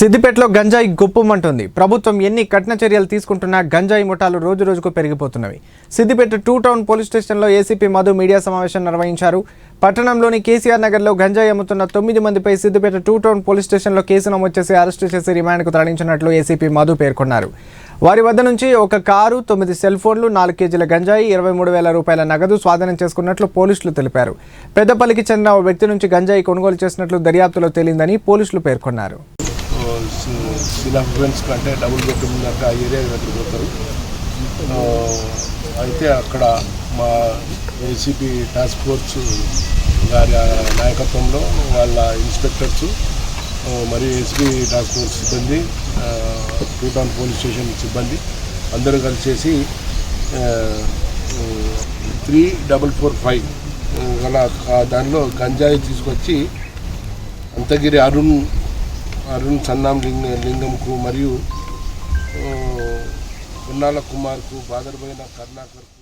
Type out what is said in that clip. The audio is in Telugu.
సిద్దిపేటలో గంజాయి గుప్పమంటుంది. ప్రభుత్వం ఎన్ని కఠిన చర్యలు తీసుకుంటున్నా గంజాయి ముఠాలు రోజు రోజుకు పెరిగిపోతున్నవి. సిద్దిపేట టూ టౌన్ పోలీస్ స్టేషన్లో ఏసీపీ మధు మీడియా సమావేశం నిర్వహించారు. పట్టణంలోని కేసీఆర్ నగర్లో గంజాయి అమ్ముతున్న తొమ్మిది మందిపై సిద్దిపేట టూ టౌన్ పోలీస్ స్టేషన్లో కేసు నమోదు చేసి అరెస్టు చేసి రిమాండ్కు తరలించినట్లు ఏసీపీ మధు పేర్కొన్నారు. వారి వద్ద నుంచి ఒక కారు తొమ్మిది సెల్ ఫోన్లు నాలుగు కేజీల గంజాయి ఇరవై మూడు వేల రూపాయల నగదు స్వాధీనం చేసుకున్నట్లు పోలీసులు తెలిపారు. పెద్దపల్లికి చెందిన ఓ వ్యక్తి నుంచి గంజాయి కొనుగోలు చేసినట్లు దర్యాప్తులో తేలిందని పోలీసులు పేర్కొన్నారు. సినా ఫ్రెండ్స్ కంటే డబుల్ బెడ్రూమ్ దాకా ఆ ఏరియా దగ్గరికి పోతారు. అయితే అక్కడ మా ఏసీపీ టాస్క్ ఫోర్స్ గారి నాయకత్వంలో వాళ్ళ ఇన్స్పెక్టర్స్ మరి మరియు ఎస్పీ టాస్క్ ఫోర్స్ సిబ్బంది టూటాన్ పోలీస్ స్టేషన్ సిబ్బంది అందరూ కలిసేసి త్రీ డబల్ ఫోర్ ఫైవ్ గల దానిలో గంజాయి తీసుకొచ్చి అంతగిరి అరుణ్ అరుణ్ సన్నాం లింగ లింగంకు మరియు ఆ, కుమార్కు కుమార్కు బాదర్బోయిన కర్ణాకర్కు